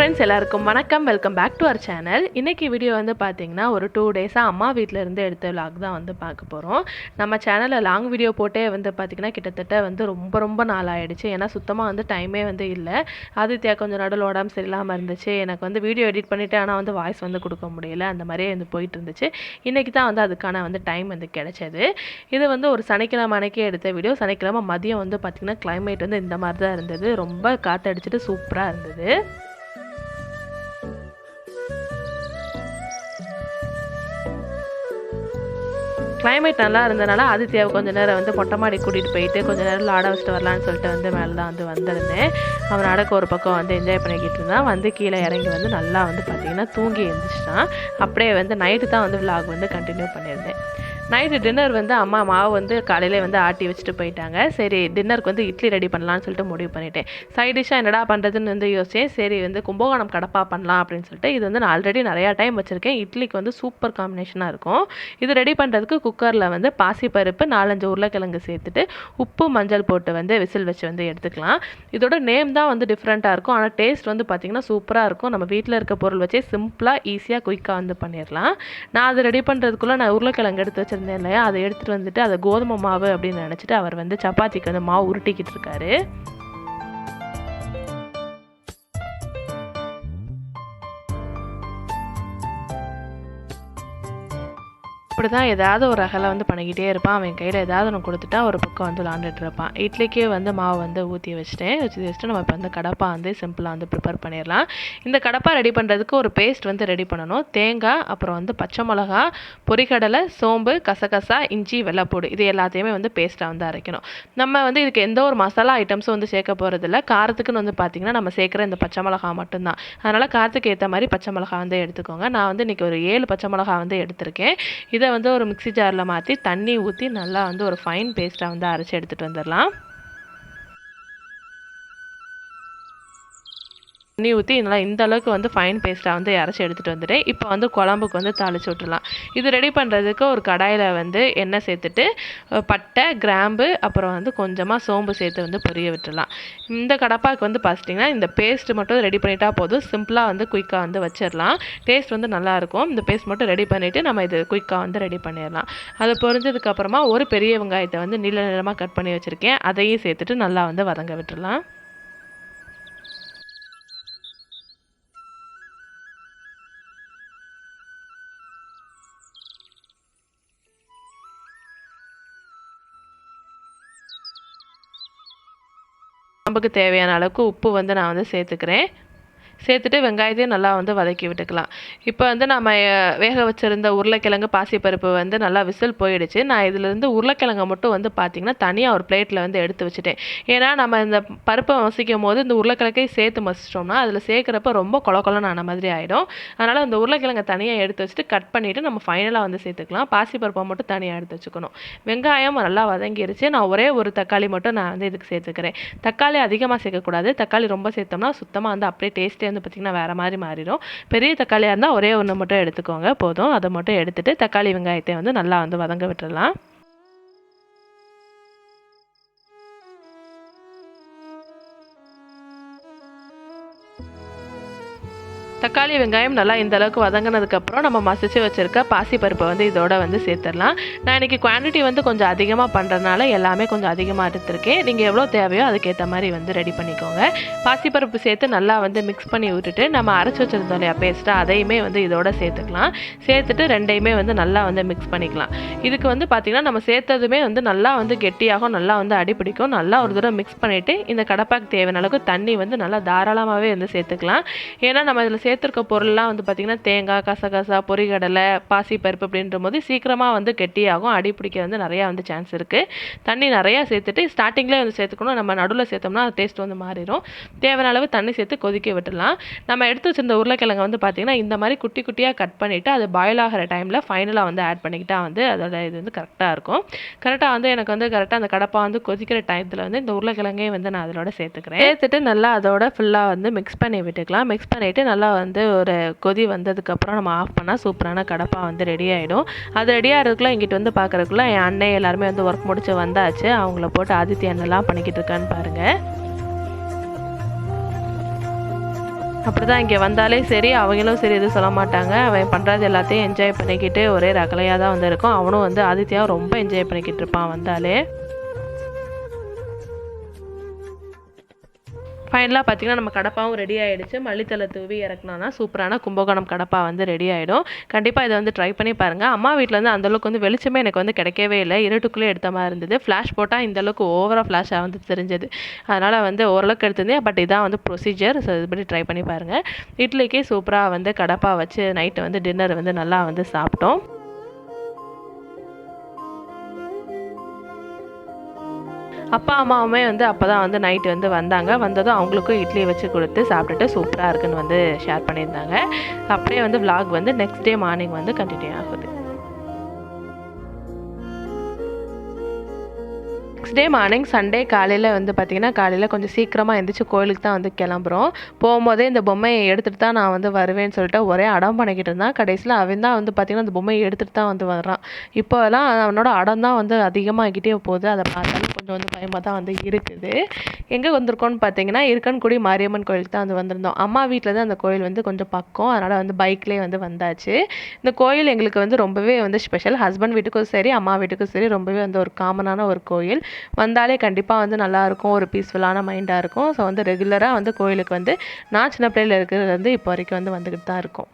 Friends எல்லாருக்கும் வணக்கம். Welcome back to our channel இன்றைக்கி வீடியோ வந்து பார்த்தீங்கன்னா ஒரு டூ டேஸாக அம்மா வீட்டில் இருந்து எடுத்த vlog தான் வந்து பார்க்க போகிறோம் நம்ம சேனலில் லாங் வீடியோ போட்டே வந்து பார்த்திங்கன்னா கிட்டத்தட்ட வந்து ரொம்ப ரொம்ப நாள் ஆகிடுச்சு ஏன்னா சுத்தமாக வந்து டைமே வந்து இல்லை. ஆதித்யா கொஞ்சம் நடுவில் உடம்பு சரியில்லாமல் இருந்துச்சு. எனக்கு வந்து வீடியோ எடிட் பண்ணிவிட்டு ஆனால் வந்து வாய்ஸ் வந்து கொடுக்க முடியல. அந்த மாதிரியே வந்து போயிட்டு இருந்துச்சு. இன்றைக்கி தான் வந்து அதுக்கான வந்து டைம் வந்து கிடச்சது. இது வந்து ஒரு சனிக்கிழமை அன்னைக்கே எடுத்த வீடியோ சனிக்கிழமை மதியம் வந்து பார்த்திங்கன்னா கிளைமேட் வந்து இந்த மாதிரி தான் இருந்தது. ரொம்ப காற்றடிச்சிட்டு சூப்பராக இருந்தது. கிளைமேட் நல்லா இருந்தனால ஆதித்யாவை கொஞ்ச நேரம் வந்து மொட்டை மாடி கூட்டிகிட்டு போயிட்டு கொஞ்சம் நேரம் ஆட வச்சுட்டு வரலான்னு சொல்லிட்டு வந்து மேலே தான் வந்து வந்திருந்தேன். அவன் நடக்க ஒரு பக்கம் வந்து என்ஜாய் பண்ணிக்கிட்டு இருந்தான். வந்து கீழே இறங்கி வந்து நல்லா வந்து பார்த்தீங்கன்னா தூங்கி எழுந்திரிச்சிட்டான் அப்படியே வந்து நைட்டு தான் வந்து விலாக் வந்து கண்டினியூ பண்ணியிருந்தேன். நைட்டு டின்னர் வந்து அம்மா மாவு வந்து காலையில் வந்து ஆட்டி வச்சுட்டு போயிட்டாங்க. சரி டின்னருக்கு வந்து இட்லி ரெடி பண்ணலாம்னு சொல்லிட்டு முடிவு பண்ணிட்டேன். சைட் டிஷ்ஷாக என்னடா பண்ணுறதுன்னு வந்து யோசிச்சேன். சரி வந்து கும்பகோணம் கடப்பா பண்ணலாம் அப்படின்னு சொல்லிட்டு இது வந்து நான் ஆல்ரெடி நிறையா டைம் வச்சுருக்கேன். இட்லிக்கு வந்து சூப்பர் காம்பினேஷனாக இருக்கும். இது ரெடி பண்ணுறதுக்கு குக்கரில் வந்து பாசிப்பருப்பு நாலஞ்சு உருளைக்கிழங்கு சேர்த்துட்டு உப்பு மஞ்சள் போட்டு வந்து விசில் வச்சு வந்து எடுத்துக்கலாம். இதோட நேம் தான் வந்து டிஃப்ரெண்ட்டாக இருக்கும். ஆனால் டேஸ்ட் வந்து பார்த்திங்கன்னா சூப்பராக இருக்கும். நம்ம வீட்டில் இருக்க பொருள் வச்சே சிம்பிளாக ஈஸியாக குயிக்காக வந்து பண்ணிடலாம். நான் அது ரெடி பண்ணுறதுக்குள்ளே நான் உருளைக்கிழங்கு எடுத்து வச்சுருந்தேன் இல்லையா? அதை எடுத்துகிட்டு வந்துட்டு அதை கோதுமை மாவு அப்படின்னு நினச்சிட்டு அவர் வந்து சப்பாத்திக்கு வந்து மாவு உருட்டிக்கிட்டு இருக்காரு. இப்படி தான் ஏதாவது ஒரு அகலை வந்து பண்ணிக்கிட்டே இருப்பான். அவன் கையில் ஏதாவது ஒன்று கொடுத்துட்டா ஒரு பக்கம் வந்து விளாண்டுட்டு இருப்பான். இட்லிக்கே வந்து மாவு வந்து ஊற்றி வச்சுட்டேன். வச்சு வச்சுட்டு நம்ம இப்போ வந்து கடப்பா வந்து சிம்பிளாக வந்து ப்ரிப்பேர் பண்ணிடலாம். இந்த கடப்பா ரெடி பண்ணுறதுக்கு ஒரு பேஸ்ட் வந்து ரெடி பண்ணணும். தேங்காய் அப்புறம் வந்து பச்சை மிளகா பொரிக்கடலை சோம்பு கசகசா இஞ்சி வெள்ளைப்பூடு இது எல்லாத்தையுமே வந்து பேஸ்ட்டாக வந்து அரைக்கணும். நம்ம வந்து இதுக்கு எந்த ஒரு மசாலா ஐட்டம்ஸும் வந்து சேர்க்க போகிறதில்ல காரத்துக்குன்னு வந்து பார்த்திங்கன்னா நம்ம சேர்க்குற இந்த பச்சை மிளகா மட்டும்தான். அதனால் காரத்துக்கு ஏற்ற மாதிரி பச்சை மிளகா வந்து எடுத்துக்கோங்க. நான் வந்து இன்றைக்கி ஒரு ஏழு பச்சை மிளகா வந்து எடுத்திருக்கேன். இதை வந்து ஒரு மிக்ஸி ஜாரில் மாற்றி தண்ணி ஊற்றி நல்லா வந்து ஒரு ஃபைன் பேஸ்ட்டாக வந்து அரைச்சி எடுத்துகிட்டு வந்துடலாம் தண்ணி ஊற்றி நல்லா இந்த அளவுக்கு வந்து ஃபைன் பேஸ்ட்டாக வந்து அரைச்சி எடுத்துகிட்டு வந்துட்டேன். இப்போ வந்து குழம்புக்கு வந்து தாளிச்சு விட்டுலாம் இது ரெடி பண்ணுறதுக்கு ஒரு கடாயில் வந்து எண்ணெய் சேர்த்துட்டு பட்டை கிராம்பு அப்புறம் வந்து கொஞ்சமாக சோம்பு சேர்த்து வந்து பொரிய விட்டுடலாம் இந்த கடப்பாக்கு வந்து பார்த்துட்டிங்கன்னா இந்த பேஸ்ட் மட்டும் ரெடி பண்ணிட்டா போதும். சிம்பிளாக வந்து குயிக்காக வந்து வச்சிடலாம் டேஸ்ட் வந்து நல்லாயிருக்கும் இந்த பேஸ்ட் மட்டும் ரெடி பண்ணிவிட்டு நம்ம இது குயிக்காக வந்து ரெடி பண்ணிடலாம் அது பொரிஞ்சதுக்கப்புறமா ஒரு பெரிய வெங்காயத்தை வந்து நீள நீளமாக கட் பண்ணி வச்சுருக்கேன். அதையும் சேர்த்துட்டு நல்லா வந்து வதங்க விட்டுடலாம் குழம்புக்கு தேவையான அளவுக்கு உப்பு வந்து நான் வந்து சேர்த்துக்கிறேன். சேர்த்துட்டு வெங்காயத்தையும் நல்லா வந்து வதக்கி விட்டுக்கலாம். இப்போ வந்து நம்ம வேக வச்சுருந்த உருளைக்கிழங்கு பாசிப்பருப்பு வந்து நல்லா விசில் போயிடுச்சு. நான் இதிலேருந்து உருளைக்கிழங்கை மட்டும் வந்து பார்த்திங்கன்னா தனியாக ஒரு பிளேட்டில் வந்து எடுத்து வச்சுட்டேன். ஏன்னா நம்ம இந்த பருப்பை மசிக்கும் போது இந்த உருளைக்கிழங்கையும் சேர்த்து மசிச்சோம்னா அதில் சேர்க்குறப்ப ரொம்ப கொல கொலன்னு ஆன மாதிரி ஆகிடும் அதனால் அந்த உருளைக்கிழங்கை தனியாக எடுத்து வச்சுட்டு கட் பண்ணிவிட்டு நம்ம ஃபைனலாக வந்து சேர்த்துக்கலாம். பாசிப்பருப்பை மட்டும் தனியாக எடுத்து வச்சுக்கணும். வெங்காயம் நல்லா வதங்கிருச்சு. நான் ஒரே ஒரு தக்காளி மட்டும் நான் வந்து இதுக்கு சேர்த்துக்கிறேன். தக்காளி அதிகமாக சேர்க்கக்கூடாது. தக்காளி ரொம்ப சேர்த்தோம்னா சுத்தமாக வந்து அப்படியே டேஸ்ட்டே வந்து பார்த்திங்கன்னா வேறு மாதிரி மாறிடும். பெரிய தக்காளியாக இருந்தால் ஒரே ஒன்று மட்டும் எடுத்துக்கோங்க போதும். அதை மட்டும் எடுத்துகிட்டு தக்காளி வெங்காயத்தை வந்து நல்லா வந்து வதங்க விட்டுடலாம் தக்காளி வெங்காயம் நல்லா இந்த அளவுக்கு வதங்கினதுக்கப்புறம் நம்ம மசிச்சு வச்சுருக்க பாசிப்பருப்பை வந்து இதோட வந்து சேர்த்துடலாம். நான் இன்றைக்கி குவான்டிட்டி வந்து கொஞ்சம் அதிகமாக பண்ணுறதுனால எல்லாமே கொஞ்சம் அதிகமாக எடுத்துருக்கேன். நீங்கள் எவ்வளோ தேவையோ அதுக்கேற்ற மாதிரி வந்து ரெடி பண்ணிக்கோங்க. பாசிப்பருப்பு சேர்த்து நல்லா வந்து மிக்ஸ் பண்ணி விட்டுட்டு நம்ம அரைச்சி வச்சுருந்தோம் இல்லையா பேஸ்ட்டாக அதையுமே வந்து இதோட சேர்த்துக்கலாம். சேர்த்துட்டு ரெண்டையுமே வந்து நல்லா வந்து மிக்ஸ் பண்ணிக்கலாம். இதுக்கு வந்து பார்த்திங்கன்னா நம்ம சேர்த்ததுமே வந்து நல்லா வந்து கெட்டியாகும் நல்லா வந்து அடிப்பிடிக்கும் நல்லா ஒரு தடவை மிக்ஸ் பண்ணிவிட்டு இந்த கடப்பாக்கு தேவையான அளவுக்கு தண்ணி வந்து நல்லா தாராளமாகவே வந்து சேர்த்துக்கலாம். ஏன்னா நம்ம இதில் சேர்த்துருக்க பொருள்லாம் வந்து பார்த்திங்கன்னா தேங்காய் கசகசா பொரிகடலை பாசிப்பருப்பு அப்படின்ற போது சீக்கிரமாக வந்து கெட்டியாகும். அடி பிடிக்க வந்து நிறையா வந்து சான்ஸ் இருக்குது தண்ணி நிறையா சேர்த்துட்டு ஸ்டார்டிங்லேயே வந்து சேர்த்துக்கணும். நம்ம நடுவில் சேர்த்தோம்னா டேஸ்ட் வந்து மாறிடும். தேவையான அளவு தண்ணி சேர்த்து கொதிக்க விட்டுடலாம். நம்ம எடுத்து வச்சிருந்த உருளைக்கிழங்கு வந்து பார்த்திங்கன்னா இந்த மாதிரி குட்டி குட்டியாக கட் பண்ணிவிட்டு அது பாயில் ஆகிற டைமில் ஃபைனலாக வந்து ஆட் பண்ணிக்கிட்டால் வந்து அதோட இது வந்து கரெக்டாக இருக்கும். கரெக்டாக வந்து எனக்கு வந்து கரெக்டாக அந்த கடப்பா வந்து கொதிக்கிற டயத்தில் வந்து இந்த உருளைக்கிழங்கையும் வந்து நான் அதோட சேர்த்துக்கிறேன். சேர்த்துட்டு நல்லா அதோட ஃபுல்லாக வந்து மிக்ஸ் பண்ணி விட்டுக்கலாம். மிக்ஸ் பண்ணிவிட்டு நல்லா வந்து ஒரு கொதி வந்ததுக்கப்புறம் நம்ம ஆஃப் பண்ணால் சூப்பரான கடப்பா வந்து ரெடி ஆகிடும் அது ரெடி ஆகிறதுக்குள்ள இங்கிட்டு வந்து பார்க்குறதுக்குள்ள என் அண்ணன் எல்லாருமே வந்து ஒர்க் முடிச்சு வந்தாச்சு. அவங்கள போட்டு ஆதித்யா என்னெல்லாம் பண்ணிக்கிட்டு இருக்கான்னு பாருங்கள் அப்படி தான் இங்கே வந்தாலே சரி அவங்களும் சரி எதுவும் சொல்ல மாட்டாங்க. அவன் பண்ணுறது எல்லாத்தையும் என்ஜாய் பண்ணிக்கிட்டு ஒரே ரகலையாக தான் வந்து இருக்கும். அவனும் வந்து ஆதித்யா ரொம்ப என்ஜாய் பண்ணிக்கிட்டு இருப்பான் வந்தாலே. ஃபைனலாக பார்த்தீங்கன்னா நம்ம கடப்பாவும் ரெடி ஆகிடுச்சு மல்லித்தலை தூவி இறக்குனோன்னா சூப்பரான கும்பகோணம் கடப்பா வந்து ரெடி ஆகிடும் கண்டிப்பாக இதை வந்து ட்ரை பண்ணி பாருங்கள் அம்மா வீட்டில் வந்து அந்தளவுக்கு வந்து வெளிச்சமே எனக்கு வந்து கிடைக்கவே இல்லை. இருட்டுக்குள்ளே எடுத்த மாதிரி இருந்தது. ஃப்ளாஷ் போட்டால் இந்தளவுக்கு ஓவராக ஃப்ளாஷாக வந்து தெரிஞ்சது. அதனால் வந்து ஓரளவுக்கு எடுத்திருந்தேன். பட் இதான் வந்து ப்ரொசீஜர் ஸோ இதுபடி ட்ரை பண்ணி பாருங்கள் இட்லிக்கு சூப்பராக வந்து கடப்பா வச்சு நைட்டு வந்து டின்னர் வந்து நல்லா வந்து சாப்பிட்டோம். அப்பா அம்மாவுமே வந்து அப்போ தான் வந்து நைட்டு வந்து வந்தாங்க. வந்ததும் அவங்களுக்கும் இட்லி வச்சு கொடுத்து சாப்பிட்டுட்டு சூப்பராக இருக்குன்னு வந்து ஷேர் பண்ணியிருந்தாங்க. அப்படியே வந்து விலாக் வந்து நெக்ஸ்ட் டே மார்னிங் வந்து கண்டினியூ ஆகுது. நெக்ஸ்ட் டே மார்னிங் சண்டே காலையில் வந்து பார்த்திங்கன்னா காலையில் கொஞ்சம் சீக்கிரமாக எழுந்திரிச்சு கோயிலுக்கு தான் வந்து கிளம்புறோம். போகும்போதே இந்த பொம்மையை எடுத்துகிட்டு தான் நான் வந்து வருவேன்னு சொல்லிட்டு ஒரே அடம் பண்ணிக்கிட்டு இருந்தான். கடைசியில் அவன் தான் வந்து பார்த்திங்கன்னா அந்த பொம்மையை எடுத்துகிட்டு தான் வந்து வர்றான். இப்போலாம் அவனோட அடம் தான் வந்து அதிகமாகிக்கிட்டே போகுது. அதை பார்த்தாலும் கொஞ்சம் வந்து பயமாக தான் வந்து இருக்குது. எங்கே வந்திருக்கோம்னு பார்த்தீங்கன்னா இருக்கன்குடி மாரியம்மன் கோயிலுக்கு தான் வந்து வந்திருந்தோம். அம்மா வீட்டில் தான் அந்த கோயில் வந்து கொஞ்சம் பக்கம். அதனால் வந்து பைக்லேயே வந்து வந்தாச்சு. இந்த கோயில் எங்களுக்கு வந்து ரொம்பவே வந்து ஸ்பெஷல் ஹஸ்பண்ட் வீட்டுக்கும் சரி அம்மா வீட்டுக்கும் சரி ரொம்பவே வந்து ஒரு காமனான ஒரு கோயில். வந்தாலே கண்டிப்பாக வந்து நல்லாயிருக்கும் ஒரு பீஸ்ஃபுல்லான மைண்டாக இருக்கும். ஸோ வந்து ரெகுலராக வந்து கோயிலுக்கு வந்து நான் சின்ன பிள்ளையில இருக்கிறது வந்து இப்போ வரைக்கும் வந்து வந்துக்கிட்டு தான் இருக்கும்.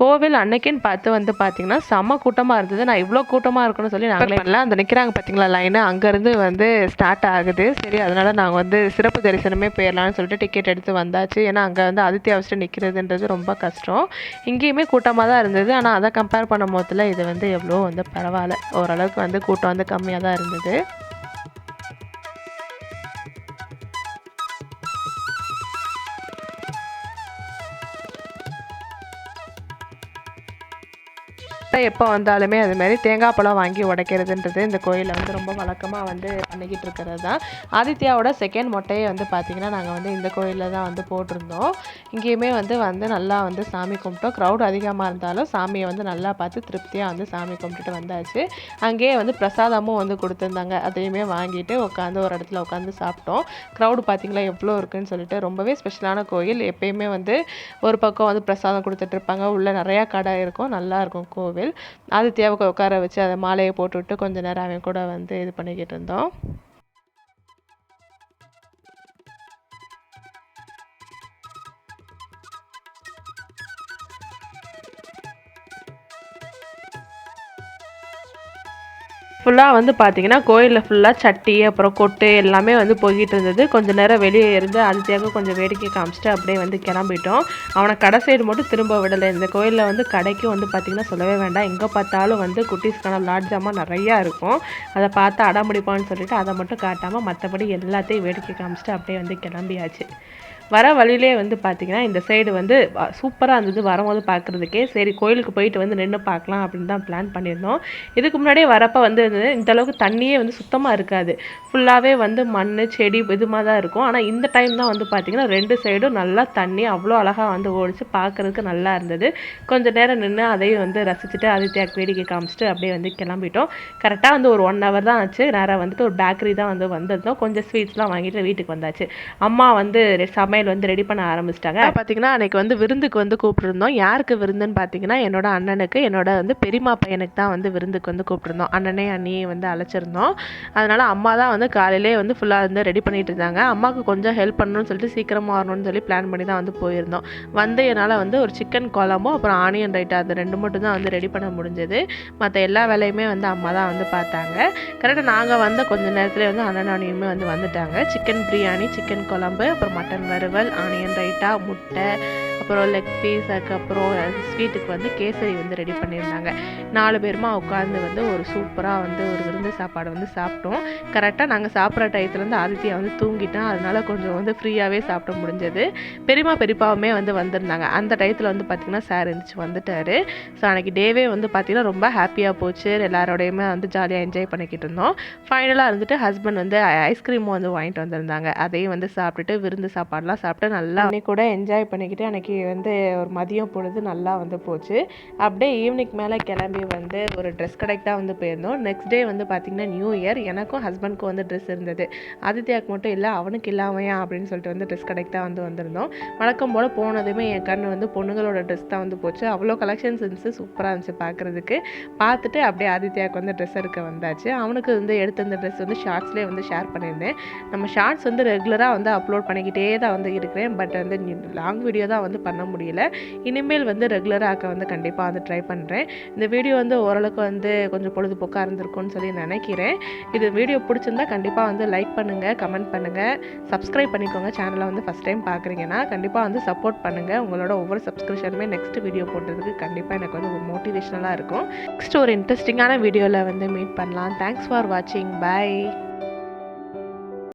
கோவில் அன்னைக்குன்னு பார்த்து வந்து பார்த்தீங்கன்னா செம்ம கூட்டமாக இருந்தது. நான் இவ்வளோ கூட்டமாக இருக்குன்னு சொல்லி நாங்களே பண்ணல அந்த நிற்கிறாங்க பார்த்தீங்களா லைனு அங்கேருந்து வந்து ஸ்டார்ட் ஆகுது. சரி அதனால் நாங்கள் வந்து சிறப்பு தரிசனமே போயிடலாம்னு சொல்லிட்டு டிக்கெட் எடுத்து வந்தாச்சு. ஏன்னா அங்கே வந்து அதித்தியாவசியம் நிற்கிறதுன்றது ரொம்ப கஷ்டம். இங்கேயுமே கூட்டமாக தான் இருந்தது. ஆனால் அதை கம்பேர் பண்ணும் போதில் இது வந்து எவ்வளோ வந்து பரவாயில்ல. ஓரளவுக்கு வந்து கூட்டம் வந்து கம்மியாக தான் இருந்தது. எப்போ வந்தாலுமே அது மாதிரி தேங்காய் பழம் வாங்கி உடைக்கிறதுன்றது இந்த கோயிலில் வந்து ரொம்ப வழக்கமாக வந்து பண்ணிக்கிட்டு இருக்கிறது தான். ஆதித்யாவோட செகண்ட் மொட்டையை வந்து பார்த்திங்கன்னா நாங்கள் வந்து இந்த கோயிலில் தான் வந்து போட்டிருந்தோம். இங்கேயுமே வந்து வந்து நல்லா வந்து சாமி கும்பிட்டோம். க்ரௌட் அதிகமாக இருந்தாலும் சாமியை வந்து நல்லா பார்த்து திருப்தியாக வந்து சாமி கும்பிட்டுட்டு வந்தாச்சு. அங்கேயே வந்து பிரசாதமும் வந்து கொடுத்துருந்தாங்க. அதையுமே வாங்கிட்டு உட்காந்து ஒரு இடத்துல உட்காந்து சாப்பிட்டோம். க்ரௌடு பார்த்திங்களா எவ்வளோ இருக்குன்னு சொல்லிட்டு ரொம்பவே ஸ்பெஷலான கோயில். எப்பயுமே வந்து ஒரு பக்கம் வந்து பிரசாதம் கொடுத்துட்ருப்பாங்க உள்ளே நிறையா கடை இருக்கும். நல்லாயிருக்கும் கோவில். அது ஆதித்யாவுக்கு உட்கார வச்சு அதை மாலையை போட்டுவிட்டு கொஞ்ச நேரம் அவன் கூட வந்து இது பண்ணிக்கிட்டு இருந்தோம். ஃபுல்லாக வந்து பார்த்திங்கன்னா கோயிலில் ஃபுல்லாக சட்டி அப்புறம் கொட்டு எல்லாமே வந்து போய்கிட்டு இருந்தது. கொஞ்ச நேரம் வெளியே இருந்து ஆதித்யாவுக்கு கொஞ்சம் வேடிக்கை காமிச்சிட்டு அப்படியே வந்து கிளம்பிட்டோம். அவனை கடை சைடு மட்டும் திரும்ப விடலை. இந்த கோயிலில் வந்து கடைக்கும் வந்து பார்த்திங்கன்னா சொல்லவே வேண்டாம். எங்கே பார்த்தாலும் வந்து குட்டீஸ்க்கான லாட்ஜாமான் நிறையா இருக்கும். அதை பார்த்து அடம் முடிப்பான்னு சொல்லிட்டு அதை மட்டும் காட்டாமல் மற்றபடி எல்லாத்தையும் வேடிக்கை காமிச்சிட்டு அப்படியே வந்து கிளம்பியாச்சு. வர வழியிலே வந்து பார்த்திங்கன்னா இந்த சைடு வந்து சூப்பராக இருந்தது. வரும்போது பார்க்குறதுக்கே சரி கோயிலுக்கு போயிட்டு வந்து நின்று பார்க்கலாம் அப்படின்னு தான் பிளான் பண்ணியிருந்தோம். இதுக்கு முன்னாடியே வரப்போ வந்து இந்தளவுக்கு இந்த அளவுக்கு தண்ணியே வந்து சுத்தமாக இருக்காது. ஃபுல்லாகவே வந்து மண் செடி இதுமாக தான் இருக்கும். ஆனால் இந்த டைம் தான் வந்து பார்த்திங்கன்னா ரெண்டு சைடும் நல்லா தண்ணி அவ்வளோ அழகாக வந்து ஓடிச்சு பார்க்குறதுக்கு நல்லா இருந்தது. கொஞ்சம் நேரம் நின்று அதையும் வந்து ரசிச்சுட்டு ஆதித்யாக்கு வேடிக்கை காமிச்சிட்டு அப்படியே வந்து கிளம்பிட்டோம். கரெக்டாக வந்து ஒரு ஒன் ஹவர் தான் ஆச்சு. நேராக வந்துட்டு ஒரு பேக்கரி தான் வந்து வந்திருந்தோம். கொஞ்சம் ஸ்வீட்ஸ்லாம் வாங்கிட்டு வீட்டுக்கு வந்தாச்சு. அம்மா வந்து சமையல் சமையல் வந்து ரெடி பண்ண ஆரம்பிச்சிட்டாங்க. பார்த்தீங்கன்னா அன்னைக்கு வந்து விருந்துக்கு வந்து கூப்பிட்ருந்தோம் யாருக்கு விருந்துன்னு பார்த்தீங்கன்னா என்னோட அண்ணனுக்கு என்னோட வந்து பெரியம்மா பையனுக்கு தான் வந்து விருந்துக்கு வந்து கூப்பிட்ருந்தோம் அண்ணனே அண்ணியை வந்து அழைச்சிருந்தோம். அதனால் அம்மா தான் வந்து காலையிலே வந்து ஃபுல்லாக வந்து ரெடி பண்ணிட்டு இருந்தாங்க. அம்மாவுக்கு கொஞ்சம் ஹெல்ப் பண்ணணும்னு சொல்லிட்டு சீக்கிரமாக வரணும்னு சொல்லி பிளான் பண்ணி தான் வந்து போயிருந்தோம். வந்து என்னால் வந்து ஒரு சிக்கன் குழம்பும் அப்புறம் ஆனியன் ரைட்டா அது ரெண்டு மட்டும் தான் வந்து ரெடி பண்ண முடிஞ்சது. மற்ற எல்லா வேலையுமே வந்து அம்மா தான் வந்து பார்த்தாங்க. கரெக்டாக நாங்கள் வந்த கொஞ்ச நேரத்துலேயே வந்து அண்ணன் அண்ணியுமே வந்து வந்துட்டாங்க. சிக்கன் பிரியாணி சிக்கன் குழம்பு அப்புறம் மட்டன் வறுவல் ஆனியன் ரைட்டா முட்டை அப்புறம் லெக் பீஸ் அதுக்கப்புறம் ஸ்வீட்டுக்கு வந்து கேசரி வந்து ரெடி பண்ணியிருந்தாங்க. நாலு பேருமா உட்காந்து வந்து ஒரு சூப்பராக வந்து ஒரு விருந்து சாப்பாடு வந்து சாப்பிட்டோம். கரெக்டாக நாங்கள் சாப்பிட்ற டயத்துலேருந்து ஆதித்யா வந்து தூங்கிட்டான் அதனால கொஞ்சம் வந்து ஃப்ரீயாகவே சாப்பிட முடிஞ்சது. பெரியம்மா பெரியப்பாவுமே வந்து வந்திருந்தாங்க. அந்த டயத்தில் வந்து பார்த்திங்கன்னா சார் இருந்துச்சு வந்துட்டாரு. ஸோ அன்றைக்கி டேவே வந்து பார்த்திங்கன்னா ரொம்ப ஹாப்பியாக போச்சு. எல்லாரோடையுமே வந்து ஜாலியாக என்ஜாய் பண்ணிக்கிட்டு இருந்தோம். ஃபைனலாக இருந்துட்டு ஹஸ்பண்ட் வந்து ஐஸ்கிரீமும் வந்து வாங்கிட்டு வந்திருந்தாங்க. அதையும் வந்து சாப்பிட்டுட்டு விருந்து சாப்பாடுலாம் சாப்பிட்டு நல்லா அன்னைக்கு கூட என்ஜாய் பண்ணிக்கிட்டு அன்றைக்கி வந்து ஒரு மதியம் பொழுது நல்லா வந்து போச்சு. அப்படியே ஈவினிங் மேலே கிளம்பி வந்து ஒரு ட்ரெஸ் கடைக்கு தான் வந்து போயிருந்தோம். நெக்ஸ்ட் டே வந்து பார்த்திங்கன்னா நியூ இயர் எனக்கும் ஹஸ்பண்ட்க்கும் வந்து ட்ரெஸ் இருந்தது. ஆதித்யாவுக்கு மட்டும் இல்லை அவனுக்கு இல்லாமையா அப்படின்னு சொல்லிட்டு வந்து ட்ரெஸ் கடைக்கு தான் வந்து வந்திருந்தோம். வழக்கம் போல் போனதுமே என் கண் வந்து பொண்ணுங்களோட ட்ரெஸ் தான் வந்து போச்சு. அவ்வளோ கலெக்ஷன்ஸ் இருந்துச்சு. சூப்பராக இருந்துச்சு பார்க்குறதுக்கு பார்த்துட்டு அப்படியே ஆதித்யாவுக்கு வந்து ட்ரெஸ் எடுக்க வந்தாச்சு. அவனுக்கு வந்து எடுத்த அந்த ட்ரெஸ் வந்து ஷார்ட்ஸ்லேயே வந்து ஷேர் பண்ணியிருந்தேன். நம்ம ஷார்ட்ஸ் வந்து ரெகுலராக வந்து அப்லோட் பண்ணிக்கிட்டே தான் வந்து இருக்கிறேன். பட் வந்து லாங் வீடியோ தான் வந்து பண்ண முடியல. இனிமேல் வந்து ரெகுலராக வந்து கண்டிப்பாக வந்து ட்ரை பண்ணுறேன் இந்த வீடியோ வந்து ஓரளவுக்கு வந்து கொஞ்சம் பொழுதுபோக்காக இருந்திருக்கும்னு சொல்லி நினைக்கிறேன். இது வீடியோ பிடிச்சிருந்தா கண்டிப்பாக வந்து லைக் பண்ணுங்கள் கமெண்ட் பண்ணுங்கள் சப்ஸ்கிரைப் பண்ணிக்கோங்க. சேனலை வந்து ஃபஸ்ட் டைம் பார்க்குறீங்கன்னா கண்டிப்பாக வந்து சப்போர்ட் பண்ணுங்கள் உங்களோட ஒவ்வொரு சப்ஸ்கிரிப்ஷனுமே நெக்ஸ்ட் வீடியோ போடுறதுக்கு கண்டிப்பாக எனக்கு வந்து ஒரு மோட்டிவேஷனலாக இருக்கும். நெக்ஸ்ட் ஒரு இன்ட்ரெஸ்டிங்கான வீடியோவில் வந்து மீட் பண்ணலாம். தேங்க்ஸ் ஃபார் வாட்சிங் பை